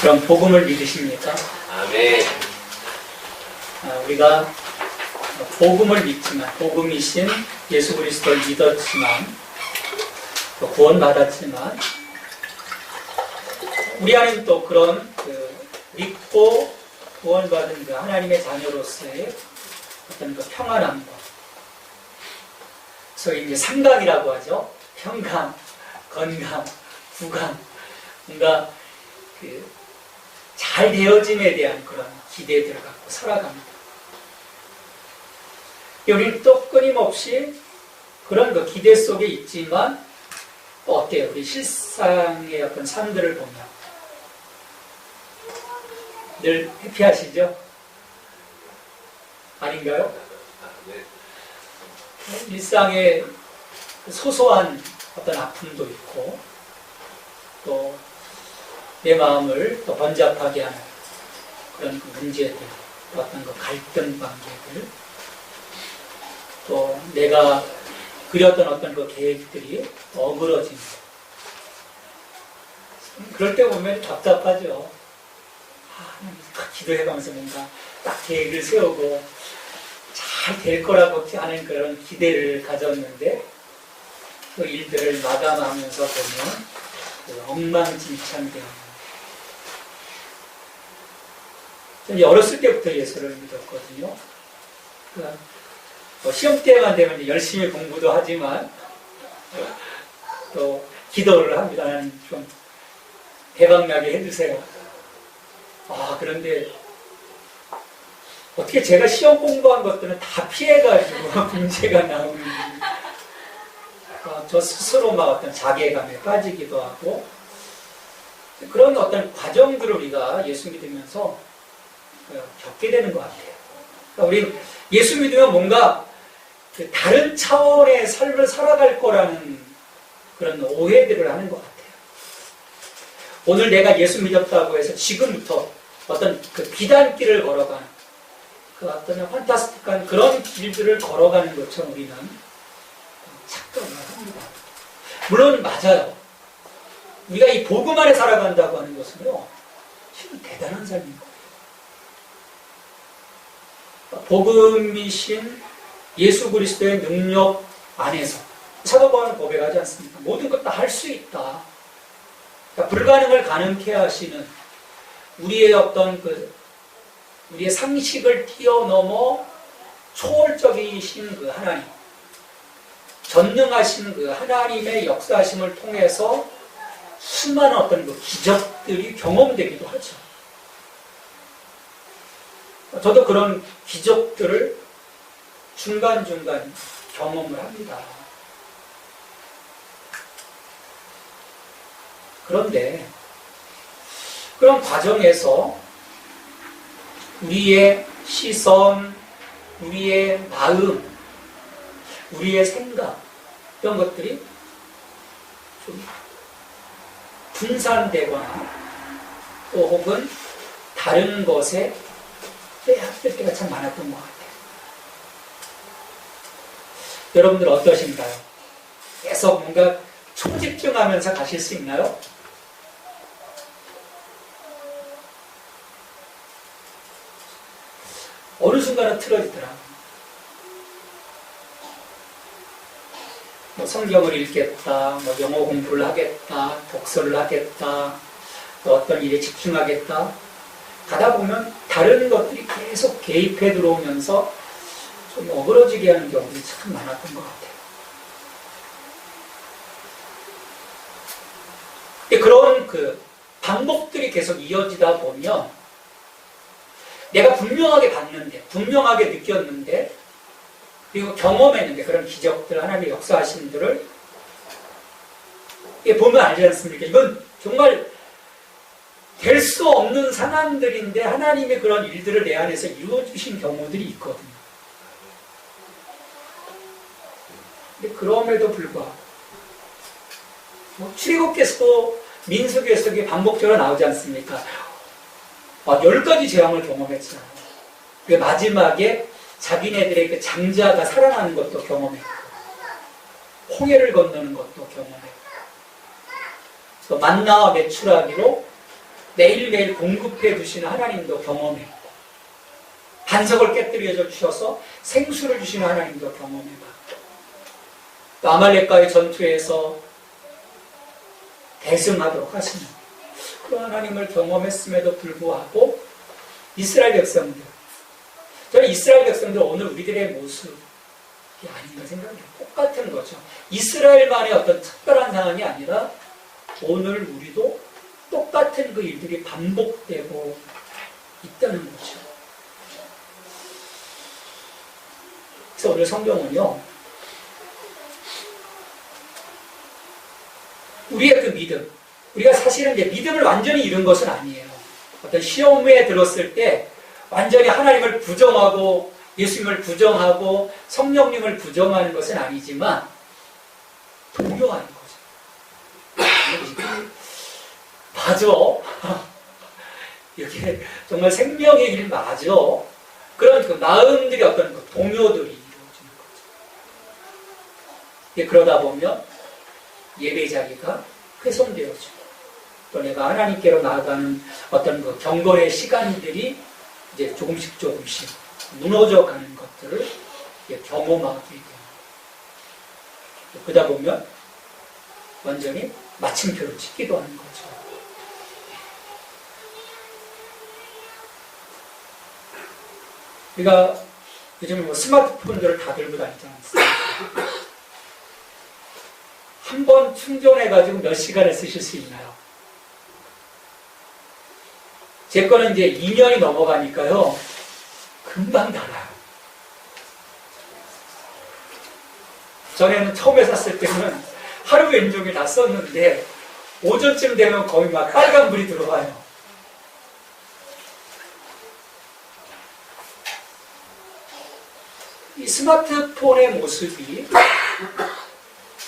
그럼 복음을 믿으십니까? 아멘. 아, 우리가 복음을 믿지만 복음이신 예수 그리스도를 믿었지만 또 구원 받았지만 우리 안에 또 그런 그 믿고 구원받은 그 하나님의 자녀로서의 어떤 그 평안함과 소위 이제 삼강이라고 하죠. 평강, 건강, 구강, 뭔가 그 잘 되어짐에 대한 그런 기대들을 갖고 살아갑니다. 우리는 또 끊임없이 그런 그 기대 속에 있지만 또 어때요? 우리 실상의 어떤 삶들을 보면 늘 해피하시죠? 아닌가요? 아멘. 일상의 그 소소한 어떤 아픔도 있고 또 내 마음을 또 번잡하게 하는 그런 그 문제들, 또 어떤 그 갈등 관계들, 또 내가 그렸던 어떤 그 계획들이 어그러지는 그럴 때 보면 답답하죠. 아, 기도해가면서 뭔가 딱 계획을 세우고 잘 될 거라고 하는 그런 기대를 가졌는데 그 일들을 마감하면서 보면 그 엉망진창되는 저는 어렸을 때부터 예수를 믿었거든요. 그러니까 뭐 시험 때만 되면 열심히 공부도 하지만 또 기도를 합니다. 하나님 좀 대박나게 해주세요. 아 그런데 어떻게 제가 시험 공부한 것들은 다 피해가지고 문제가 나오는 어, 저 스스로 막 어떤 자괴감에 빠지기도 하고 그런 어떤 과정들을 우리가 예수 믿으면서 어, 겪게 되는 것 같아요. 그러니까 우리 예수 믿으면 뭔가 그 다른 차원의 삶을 살아갈 거라는 그런 오해들을 하는 것 같아요. 오늘 내가 예수 믿었다고 해서 지금부터 어떤 그 비단길을 걸어가는 그 어떤 판타스틱한 그런 길들을 걸어가는 것처럼 우리는 착각을 합니다. 물론 맞아요. 우리가 이 복음 안에 살아간다고 하는 것은요, 실은 대단한 삶인 거예요. 복음이신 예수 그리스도의 능력 안에서 사도 바울은 고백하지 않습니까? 모든 것 다 할 수 있다. 그러니까 불가능을 가능케 하시는 우리의 어떤 그 우리의 상식을 뛰어넘어 초월적이신 그 하나님, 전능하신 그 하나님의 역사하심을 통해서 수많은 어떤 그 기적들이 경험되기도 하죠. 저도 그런 기적들을 중간중간 경험을 합니다. 그런데 그런 과정에서 우리의 시선, 우리의 마음, 우리의 생각 이런 것들이 좀 분산되거나 또 혹은 다른 것에 빼앗길 때가 참 많았던 것 같아요. 여러분들 어떠신가요? 계속 뭔가 초집중하면서 가실 수 있나요? 어느 순간은 틀어지더라. 뭐 성경을 읽겠다, 뭐 영어 공부를 하겠다, 독서를 하겠다, 또 어떤 일에 집중하겠다. 가다 보면 다른 것들이 계속 개입해 들어오면서 좀 어그러지게 하는 경우들이 참 많았던 것 같아요. 그런 그 반복들이 계속 이어지다 보면 내가 분명하게 봤는데, 분명하게 느꼈는데, 그리고 경험했는데, 그런 기적들, 하나님의 역사하신 들을 이게 보면 알지 않습니까? 이건 정말 될 수 없는 상황들인데, 하나님의 그런 일들을 내 안에서 이루어주신 경우들이 있거든요. 근데 그럼에도 불구하고, 뭐 출애굽께서도 민수기에서 반복적으로 나오지 않습니까? 막 열 가지 재앙을 경험했잖아요. 그 마지막에 자기네들의 그 장자가 살아나는 것도 경험했고, 홍해를 건너는 것도 경험했고, 또 만나와 매출하기로 매일매일 공급해 주시는 하나님도 경험했고 반석을 깨뜨려 주셔서 생수를 주시는 하나님도 경험해봤고 또 아말렉과의 전투에서 대승하도록 하시는 그런 하나님을 경험했음에도 불구하고 이스라엘 백성들 저는 이스라엘 백성들 오늘 우리들의 모습이 아닌가 생각해요. 똑같은 거죠. 이스라엘만의 어떤 특별한 상황이 아니라 오늘 우리도 똑같은 그 일들이 반복되고 있다는 거죠. 그래서 오늘 성경은요, 우리의 그 믿음, 우리가 사실은 이제 믿음을 완전히 잃은 것은 아니에요. 어떤 시험에 들었을 때 완전히 하나님을 부정하고 예수님을 부정하고 성령님을 부정하는 것은 아니지만 동요하는 거죠. 맞아. 이렇게 정말 생명의 길 맞아. 그런 그 마음들이 어떤 그 동요들이 이루어지는 거죠. 그러다 보면 예배 자리가 훼손되어지고 또 내가 하나님께로 나아가는 어떤 그 경건의 시간들이 이제 조금씩 조금씩 무너져 가는 것들을 경험하게 됩니다. 그러다 보면 완전히 마침표를 찍기도 하는 거죠. 우리가 요즘 뭐 스마트폰들을 다 들고 다니지 않습니까? 한 번 충전해가지고 몇 시간을 쓰실 수 있나요? 제 거는 이제 2년이 넘어가니까요. 금방 닳아요. 전에는 처음에 샀을 때는 하루 왼종일 다 썼는데 오전쯤 되면 거의 막 빨간불이 들어와요. 스마트폰의 모습이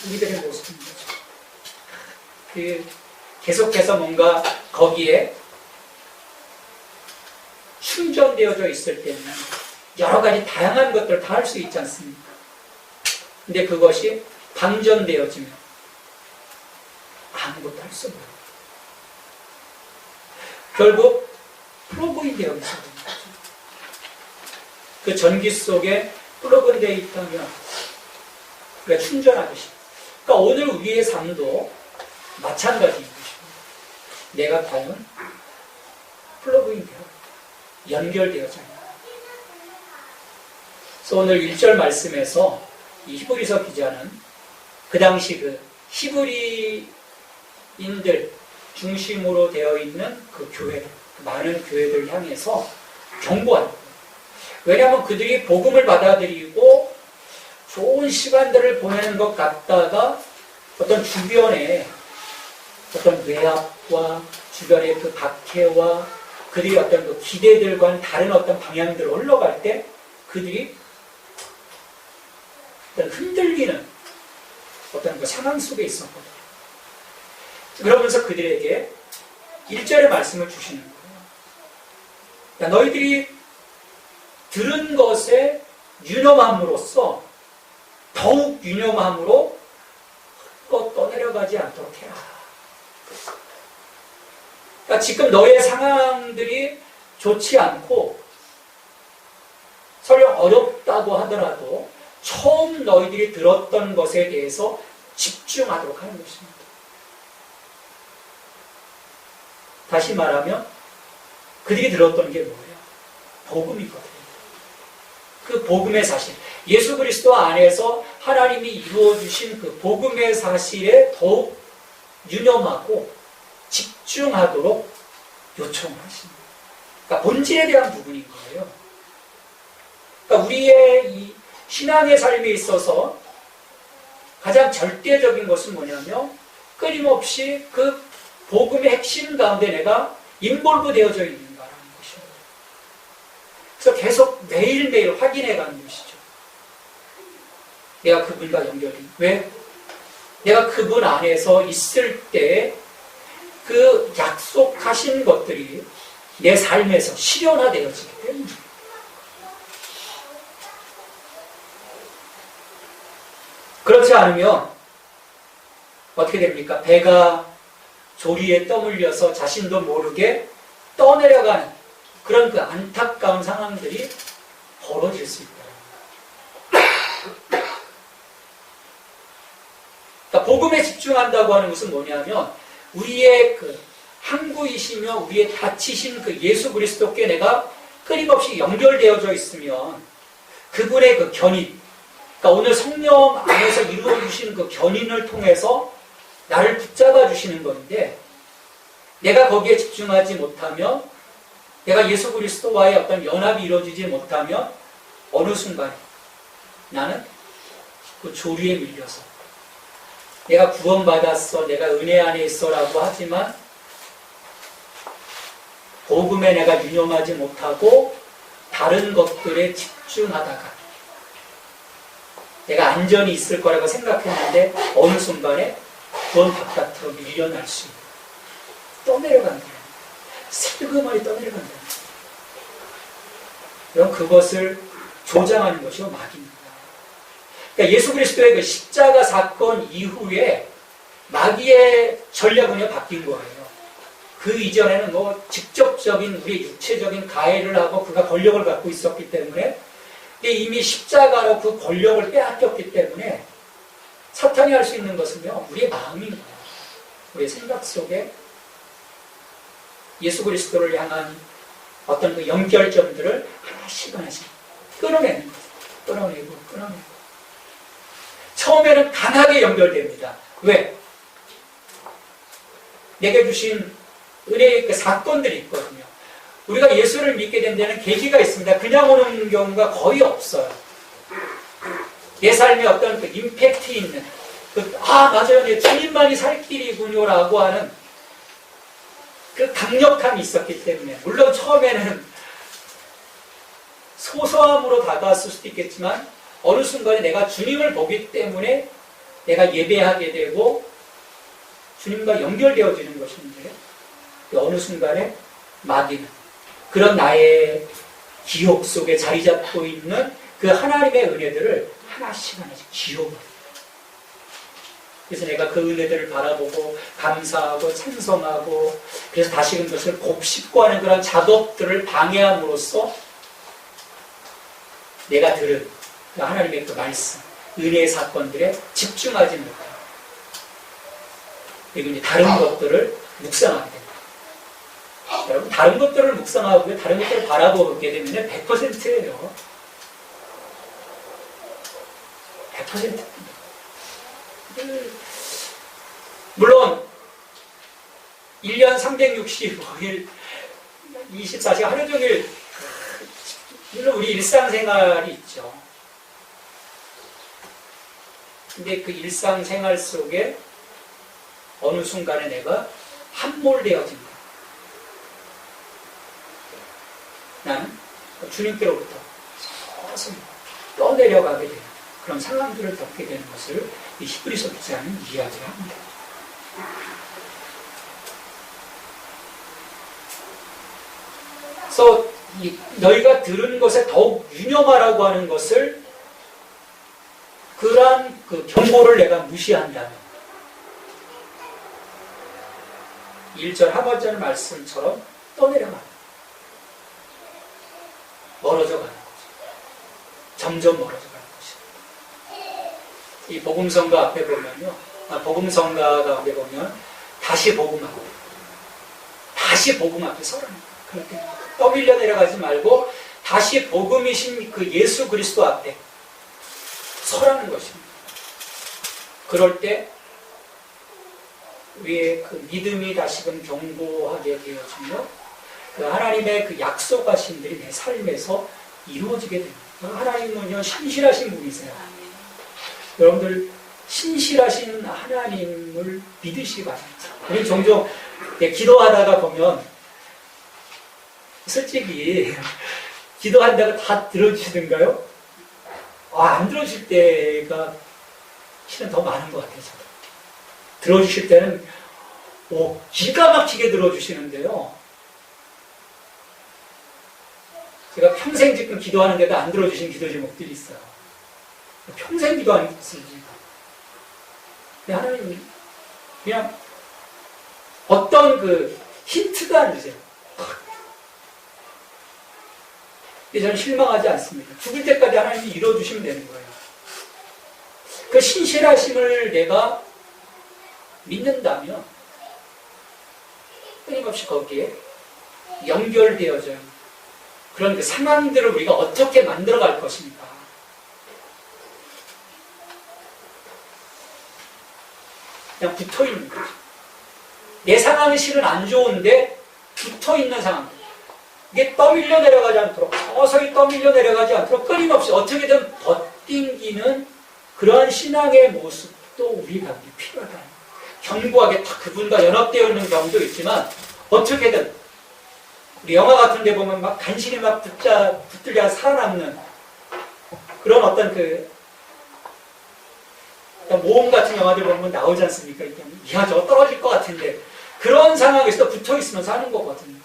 우리들의 모습인 거죠. 그 계속해서 뭔가 거기에 충전되어져 있을 때는 여러 가지 다양한 것들을 다 할 수 있지 않습니까? 근데 그것이 방전되어지면 아무것도 할 수 없어요. 결국 플러그인 되어 있어야 되는 거죠. 그 전기 속에 플러그인 되어 있다면 그러니까 충전하듯이. 그러니까 오늘 우리의 삶도 마찬가지인 것입니다. 내가 과연 플러그인 되어 있는 그래서 오늘 1절 말씀에서 이 히브리서 기자는 그 당시 그 히브리인들 중심으로 되어 있는 그 교회, 그 많은 교회들 향해서 거예요. 왜냐하면 그들이 복음을 받아들이고 좋은 시간들을 보내는 것 같다가 어떤 주변에 어떤 외압과 주변의 그 박해와 그들이 어떤 그 기대들과는 다른 어떤 방향들로 흘러갈 때 그들이 어떤 흔들리는 어떤 그 상황 속에 있었거든요. 그러면서 그들에게 1절의 말씀을 주시는 거예요. 야, 너희들이 들은 것에 유념함으로써 더욱 유념함으로 또 떠내려가지 않도록 해라. 그러니까 지금 너의 상황들이 좋지 않고 설령 어렵다고 하더라도 처음 너희들이 들었던 것에 대해서 집중하도록 하는 것입니다. 다시 말하면 그들이 들었던 게 뭐예요? 복음이거든요. 그 복음의 사실. 예수 그리스도 안에서 하나님이 이루어 주신 그 복음의 사실에 더욱 유념하고 집중하도록 요청을 하십니다. 그러니까 본질에 대한 부분인 거예요. 그러니까 우리의 이 신앙의 삶에 있어서 가장 절대적인 것은 뭐냐면 끊임없이 그 복음의 핵심 가운데 내가 인볼브 되어져 것입니다. 그래서 계속 매일매일 확인해 가는 것이죠. 내가 그분과 연결이. 왜? 내가 그분 안에서 있을 때 그 약속하신 것들이 내 삶에서 실현화되어지기 때문에. 그렇지 않으면 어떻게 됩니까? 배가 조리에 떠물려서 자신도 모르게 떠내려가는 그런 그 안타까운 상황들이 벌어질 수 있다. 그러니까 복음에 집중한다고 하는 것은 뭐냐면 우리의 그 항구이시며 우리의 다치신 그 예수 그리스도께 내가 끊임없이 연결되어져 있으면 그분의 그 견인, 그러니까 오늘 성령 안에서 이루어 주신 그 견인을 통해서 나를 붙잡아 주시는 건데 내가 거기에 집중하지 못하면 내가 예수 그리스도와의 어떤 연합이 이루어지지 못하면 어느 순간 나는 그 조류에 밀려서 내가 구원받았어, 내가 은혜 안에 있어라고 하지만 복음에 내가 유념하지 못하고 다른 것들에 집중하다가 내가 안전이 있을 거라고 생각했는데 어느 순간에 구원 바깥으로 밀려날 수 있는 떠내려간다. 슬그머니 떠내려간다. 그럼 그것을 조장하는 것이 마귀입니다. 그러니까 예수 그리스도의 그 십자가 사건 이후에 마귀의 전략은요 바뀐 거예요. 그 이전에는 뭐 직접적인 우리의 육체적인 가해를 하고 그가 권력을 갖고 있었기 때문에 이미 십자가로 그 권력을 빼앗겼기 때문에 사탄이 할 수 있는 것은요 우리의 마음입니다. 우리의 생각 속에 예수 그리스도를 향한 어떤 그 연결점들을 하나씩 하나씩 끊어내는 거예요. 끊어내고 끊어내고 처음에는 강하게 연결됩니다. 왜? 내게 주신 은혜의 그 사건들이 있거든요. 우리가 예수를 믿게 된 데는 계기가 있습니다. 그냥 오는 경우가 거의 없어요. 내 삶에 어떤 그 임팩트 있는, 그, 아, 맞아요. 내 주님만이 살 길이군요라고 하는 그 강력함이 있었기 때문에, 물론 처음에는 소소함으로 다가왔을 수도 있겠지만, 어느 순간에 내가 주님을 보기 때문에 내가 예배하게 되고, 주님과 연결되어지는 것인데, 어느 순간에 마귀는 그런 나의 기억 속에 자리 잡고 있는 그 하나님의 은혜들을 하나씩 하나씩 지워버려요. 그래서 내가 그 은혜들을 바라보고 감사하고 찬송하고 그래서 다시금 그것을 곱씹고 하는 그런 작업들을 방해함으로써 내가 들은 그 하나님의 그 말씀, 은혜의 사건들에 집중하지 못해요. 그리고 이제 다른 것들을 묵상하게 됩니다. 여러분 다른 것들을 묵상하고 다른 것들을 바라보게 되면 100%예요. 100%입니다. 물론 1년 365일 24시간 하루 종일 물론 우리 일상생활이 있죠. 근데 그 일상생활 속에 어느 순간에 내가 함몰되어진다. 나는 주님께로부터 서서히 떠내려가게 되는 그런 상황들을 겪게 되는 것을 이 히브리서 기자는 이야기를 합니다. 그래서 너희가 들은 것에 더욱 유념하라고 하는 것을 그러한 그 경고를 내가 무시한다면 1절 하반절 말씀처럼 떠내려가 멀어져 가는 거죠. 점점 것입니다. 이 복음성가 앞에 보면요. 아, 복음성가 가운데 보면 다시 복음하고 다시 복음 앞에 거예요. 그렇게 떠밀려 내려가지 말고 다시 복음이신 그 예수 그리스도 앞에 서라는 것입니다. 그럴 때 우리의 그 믿음이 다시금 견고하게 되어지며 그 하나님의 그 약속하신 들이 내 삶에서 이루어지게 됩니다. 하나님은요 신실하신 분이세요. 여러분들 신실하신 하나님을 믿으시기 바랍니다. 우리 종종 기도하다가 보면 솔직히 기도한다고 다 들어주시던가요? 아, 안 들어주실 때가 실은 더 많은 것 같아요. 들어주실 때는 오, 기가 막히게 들어주시는데요. 제가 평생 지금 기도하는데도 안 들어주신 기도 제목들이 있어요. 평생 기도하는 것입니다. 하나님 그냥 어떤 그 힌트가 안 주세요. 저는 실망하지 않습니다. 죽을 때까지 하나님이 이뤄주시면 되는 거예요. 그 신실하심을 내가 믿는다면 끊임없이 거기에 연결되어져요. 그런 그 상황들을 우리가 어떻게 만들어갈 것인가. 그냥 붙어 있는 거죠. 내 상황이 실은 안 좋은데 붙어 있는 상황. 이게 떠밀려 내려가지 않도록 서서히 떠밀려 내려가지 않도록 끊임없이 어떻게든 버팅기는 그러한 신앙의 모습도 우리가 필요하다. 견고하게 딱 그분과 연합되어 있는 경우도 있지만 어떻게든 우리 영화 같은 데 보면 막 간신히 막 붙자, 붙들려 살아남는 그런 어떤 그 모험 같은 영화들 보면 나오지 않습니까? 이야, 저거 떨어질 것 같은데. 그런 상황에서 붙어 있으면서 하는 거거든요.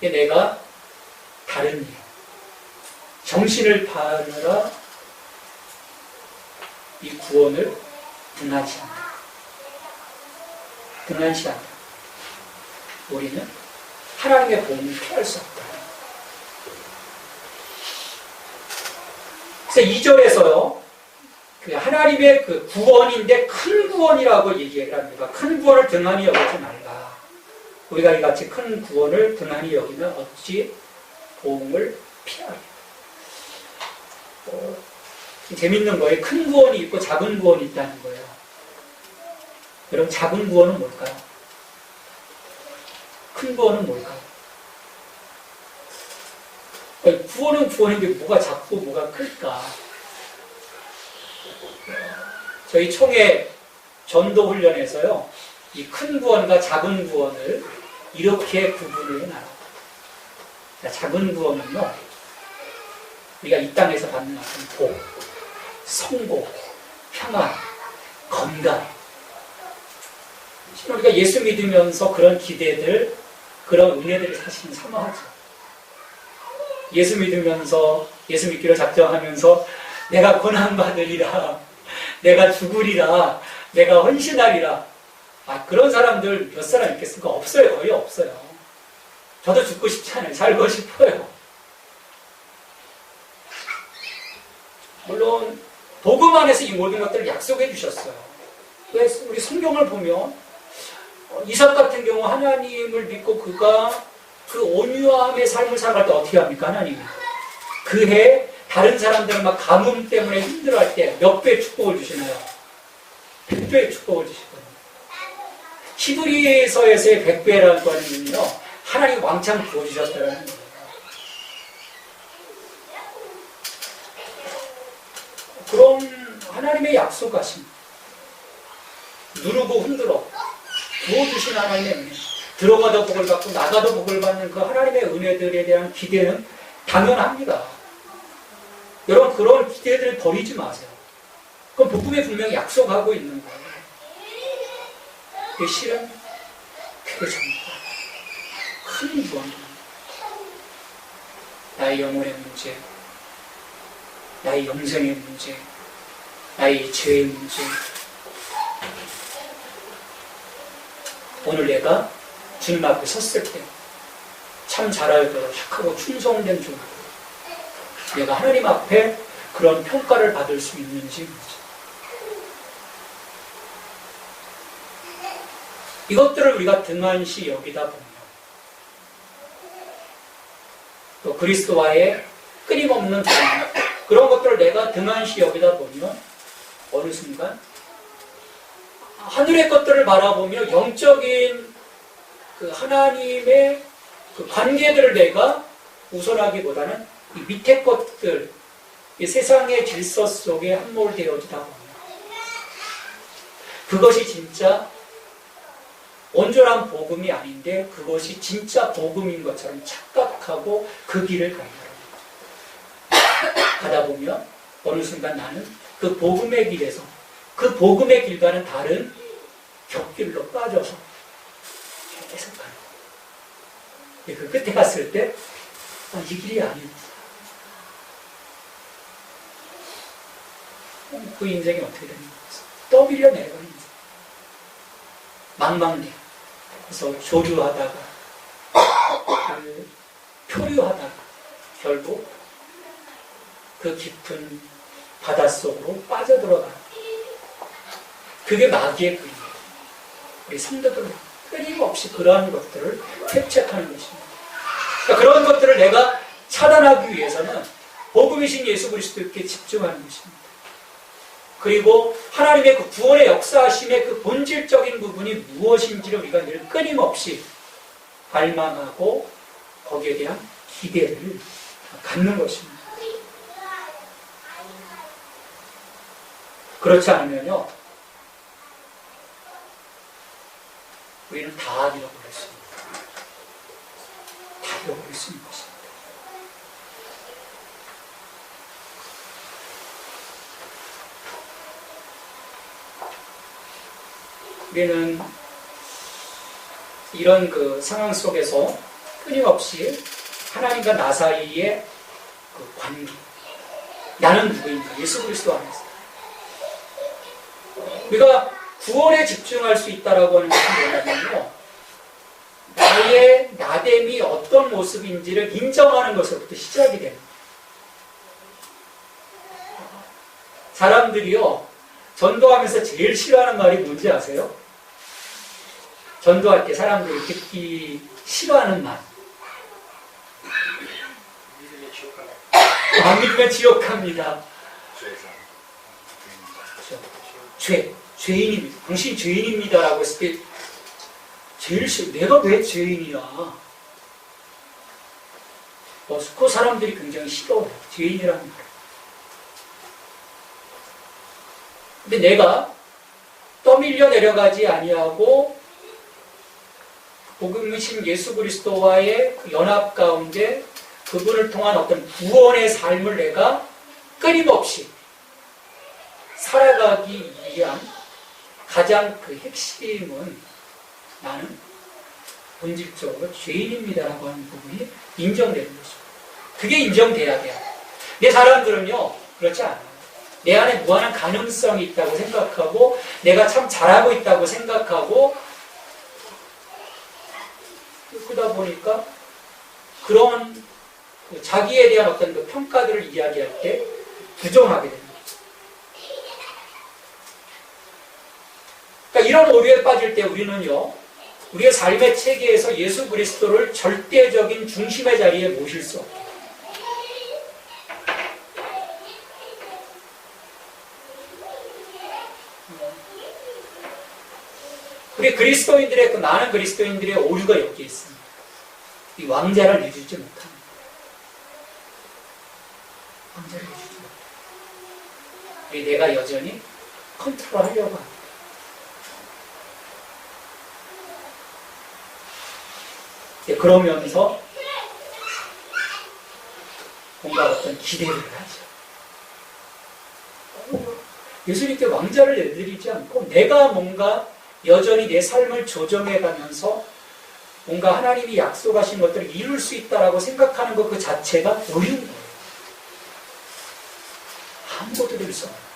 내가 다른 일, 정신을 바르라 이 구원을 등한시 한다. 등한시 한다. 우리는 하나님의 보험을 피할 수 없다. 그래서 2절에서요, 그 하나님의 그 구원인데 큰 구원이라고 얘기를 합니다. 큰 구원을 등한히 여기지 말라. 우리가 이같이 큰 구원을 등한히 여기면 어찌 보험을 피하리. 어, 재밌는 거예요. 큰 구원이 있고 작은 구원이 있다는 거예요. 여러분, 작은 구원은 뭘까요? 큰 구원은 뭘까요? 구원은 구원인데 뭐가 작고 뭐가 클까? 저희 총회 전도 훈련에서요, 이 큰 구원과 작은 구원을 이렇게 구분을 해놔요. 작은 구원은요, 우리가 이 땅에서 받는 어떤 복, 성공, 평안, 건강. 우리가 예수 믿으면서 그런 기대들, 그런 은혜들을 사실은 사모하죠. 예수 믿으면서, 예수 믿기로 작정하면서, 내가 고난받으리라, 내가 죽으리라, 내가 헌신하리라. 아, 그런 사람들 몇 사람 있겠습니까? 없어요. 거의 없어요. 저도 죽고 싶지 않아요. 살고 싶어요. 물론, 복음 안에서 이 모든 것들을 약속해 주셨어요. 왜 우리 성경을 보면, 어, 이삭 같은 경우 하나님을 믿고 그가 그 온유함의 삶을 살아갈 때 어떻게 합니까? 하나님이. 그 해 다른 사람들은 막 가뭄 때문에 힘들어할 때 몇 배 축복을 주시나요? 100배의 축복을 주시거든요. 히브리서에서의 100배라는 거는요, 하나님 왕창 부어주셨다는 거예요. 그런 하나님의 약속하심, 누르고 흔들어, 부어주신 하나님의 들어가도 복을 받고 나가도 복을 받는 그 하나님의 은혜들에 대한 기대는 당연합니다. 여러분 그런 기대들을 버리지 마세요. 그럼 복음에 분명히 약속하고 있는 거예요. 그 실은 그게 전부다. 큰 구원입니다. 나의 영혼의 문제, 나의 영생의 문제, 나의 죄의 문제. 오늘 내가 주님 앞에 섰을 때 참 잘알도록 착하고 충성된 종 내가 하나님 앞에 그런 평가를 받을 수 있는지. 이것들을 우리가 등한시 여기다 보면 또 그리스도와의 끊임없는 경 그런 것들을 내가 등한시 여기다 보면 어느 순간 하늘의 것들을 바라보며 영적인 그 하나님의 그 관계들을 내가 우선하기보다는 이 밑에 것들, 이 세상의 질서 속에 함몰되어지다 보면 그것이 진짜 온전한 복음이 아닌데 그것이 진짜 복음인 것처럼 착각하고 그 길을 거예요. 가다 보면 어느 순간 나는 그 복음의 길에서 그 복음의 길과는 다른 격길로 빠져서 계속 가는 거예요. 그 끝에 갔을 때, 아, 이 길이 아니구나. 그 인생이 어떻게 되는 거예요? 떠밀려 내려가는 인생. 망망대. 그래서 조류하다가, 그 표류하다가, 결국 그 깊은 바닷속으로 빠져들어가는. 그게 마귀의 그림이에요. 우리 성도들은 끊임없이 그러한 것들을 캡책하는 것입니다. 그러니까 그런 것들을 내가 차단하기 위해서는 복음이신 예수 그리스도께 집중하는 것입니다. 그리고 하나님의 그 구원의 역사하심의 그 본질적인 부분이 무엇인지를 우리가 늘 끊임없이 발망하고 거기에 대한 기대를 갖는 것입니다. 그렇지 않으면요, 우리는 다 있습니다. 다 것입니다. 우리는 이런 그 상황 속에서 끊임없이 하나님과 나 사이의 그 관계. 나는 누구인가? 예수 그리스도 안에서. 우리가 구원에 집중할 수 있다라고 하는 것은 뭐냐면요. 나의 나됨이 어떤 모습인지를 인정하는 것으로부터 시작이 됩니다. 사람들이요, 전도하면서 제일 싫어하는 말이 뭔지 아세요? 전도할 때 사람들이 듣기 싫어하는 말. 안 믿으면 지옥 갑니다. 죄에서. 죄, 죄인입니다. 당신 죄인입니다라고 했을 때 제일 싫어. 내가 왜 죄인이야? 어, 그 사람들이 굉장히 싫어요. 죄인이라는 말. 근데 내가 떠밀려 내려가지 아니하고 복음이신 예수 그리스도와의 그 연합 가운데 그분을 통한 어떤 구원의 삶을 내가 끊임없이 살아가기 위한 가장 그 핵심은 나는 본질적으로 죄인입니다라고 하는 부분이 인정되는 것입니다. 그게 인정돼야 돼요. 내 사람들은요, 그렇지 않아요. 내 안에 무한한 가능성이 있다고 생각하고, 내가 참 잘하고 있다고 생각하고, 그러다 보니까 그런 그 자기에 대한 어떤 그 평가들을 이야기할 때 부정하게 됩니다. 그러니까 이런 오류에 빠질 때 우리는요, 우리의 삶의 체계에서 예수 그리스도를 절대적인 중심의 자리에 모실 수 없게. 우리 그리스도인들의 그 많은 그리스도인들의 오류가 여기에 있습니다. 이 왕자를 내주지 못합니다. 왕자를 내주지 못합니다. 내가 여전히 컨트롤하려고 합니다. 이제 그러면서 뭔가 어떤 기대를 하죠. 어, 예수님께 왕자를 내드리지 않고 내가 뭔가 여전히 내 삶을 조정해 가면서 뭔가 하나님이 약속하신 것들을 이룰 수 있다라고 생각하는 것 그 자체가 어려운 거예요. 아무것도 될수 없어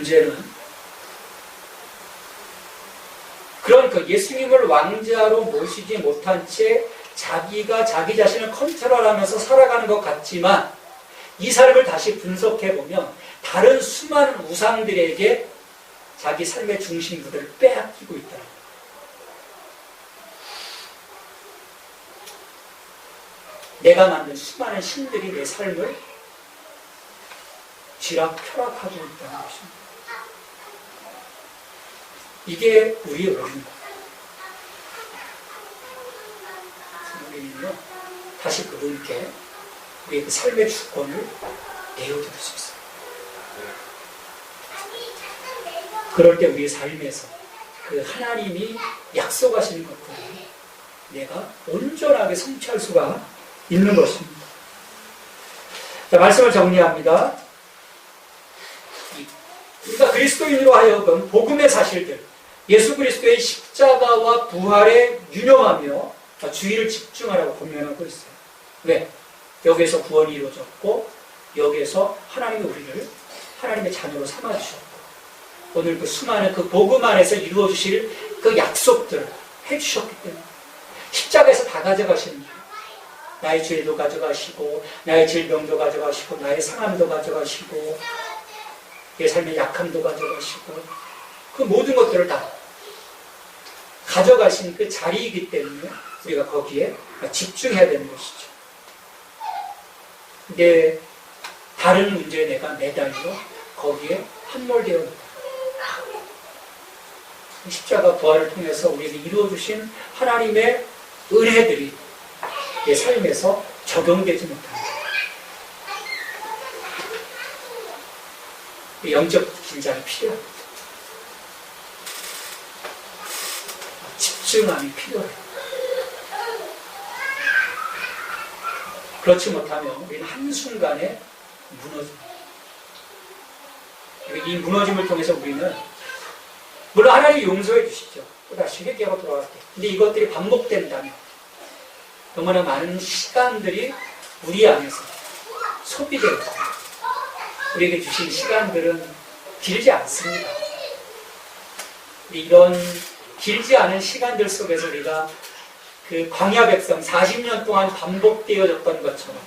문제는 그런 그 예수님을 왕자로 모시지 못한 채 자기가 자기 자신을 컨트롤하면서 살아가는 것 같지만 이 삶을 다시 분석해 보면 다른 수많은 우상들에게 자기 삶의 중심부를 빼앗기고 있다. 내가 만든 수많은 신들이 내 삶을 쥐락펴락하고 있다는 것입니다. 이게 우리의 거예요. 우리는요, 다시 그분께 우리의 그 삶의 주권을 내어드릴 수 있어요. 그럴 때 우리의 삶에서 그 하나님이 약속하시는 것들을 내가 온전하게 성취할 수가 있는 것입니다. 자, 말씀을 정리합니다. 우리가 그리스도인으로 하여금 복음의 사실들, 예수 그리스도의 십자가와 부활에 유념하며 주의를 집중하라고 권면하고 있어요. 왜? 여기에서 구원이 이루어졌고 여기에서 하나님이 우리를 하나님의 자녀로 삼아주셨고 오늘 그 수많은 그 복음 안에서 이루어주실 그 약속들을 해주셨기 때문에 십자가에서 다 가져가시는 거예요. 나의 죄도 가져가시고 나의 질병도 가져가시고 나의 상함도 가져가시고 내 삶의 약함도 가져가시고 그 모든 것들을 다 가져가신 그 자리이기 때문에 우리가 거기에 집중해야 되는 것이죠. 근데 다른 문제에 내가 매달려 거기에 함몰되어. 십자가 부활을 통해서 우리에게 이루어주신 하나님의 은혜들이 내 삶에서 적용되지 못합니다. 영적 긴장이 필요합니다. 집중함이 필요해요. 그렇지 못하면 우리는 한순간에 무너집니다. 이 무너짐을 통해서 우리는 물론 하나님이 용서해 주시죠. 또다시 회개하고 돌아갈게. 근데 이것들이 반복된다면 얼마나 많은 시간들이 우리 안에서 소비되고 우리에게 주신 시간들은 길지 않습니다. 이런 길지 않은 시간들 속에서 우리가 그 광야 백성 40년 동안 반복되어졌던 것처럼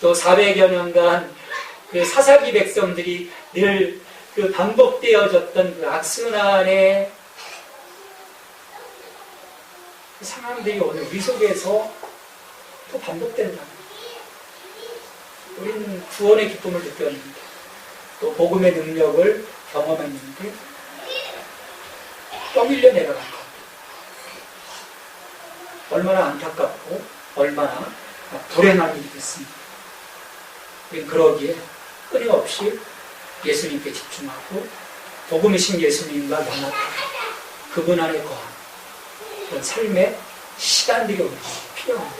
또 400여 년간 그 사사기 백성들이 늘 그 반복되어졌던 그 악순환의 그 상황들이 오늘 우리 속에서 또 반복된다. 우리는 구원의 기쁨을 느꼈는데 또 복음의 능력을 경험했는데 떠밀려 내려간 것. 얼마나 안타깝고 얼마나 불행한 일이 됐습니다. 우리는 그러기에 끊임없이 예수님께 집중하고 복음이신 예수님과 연합하고 그분 안에 거하는 그런 삶의 시간들이 우리에게 필요합니다.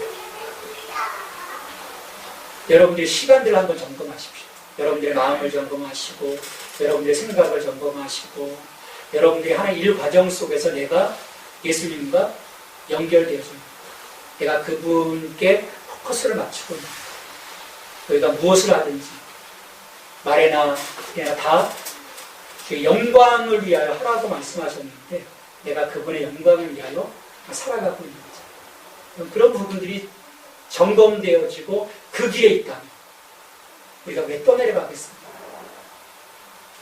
여러분들의 시간들을 한번 점검하십시오. 여러분들의 마음을 점검하시고 여러분들의 생각을 점검하시고 여러분들이 하나의 일 과정 속에서 내가 예수님과 연결되어집니다. 내가 그분께 포커스를 맞추고 있는 우리가 무엇을 하든지 말에나 그냥 다 영광을 위하여 하라고 말씀하셨는데 내가 그분의 영광을 위하여 살아가고 있는 거죠. 그런 부분들이 점검되어지고 그 길에 있다면 우리가 왜 떠내려가겠습니까?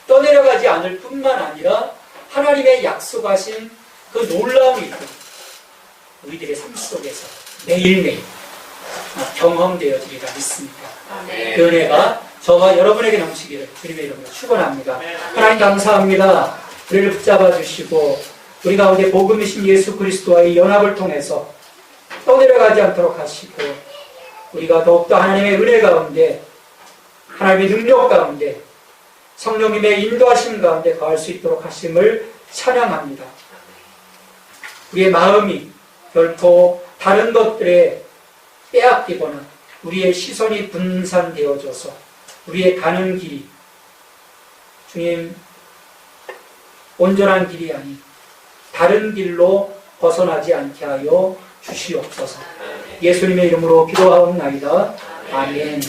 떠내려가지 않을 뿐만 아니라 하나님의 약속하신 그 놀라운 일들 우리들의 삶 속에서 매일매일 경험되어지리라 믿습니다. 그 은혜가 저와 여러분에게 넘치기를 주님의 이름으로 축원합니다. 하나님 감사합니다. 우리를 붙잡아 주시고 우리 가운데 복음이신 예수 그리스도와의 연합을 통해서 떠내려가지 않도록 하시고 우리가 더욱더 하나님의 은혜 가운데 하나님의 능력 가운데 성령님의 인도하심 가운데 거할 수 있도록 하심을 찬양합니다. 우리의 마음이 결코 다른 것들에 빼앗기거나 우리의 시선이 분산되어져서 우리의 가는 길이 주님 온전한 길이 아닌 다른 길로 벗어나지 않게 하여 주시옵소서. 예수님의 이름으로 기도하옵나이다. 아멘.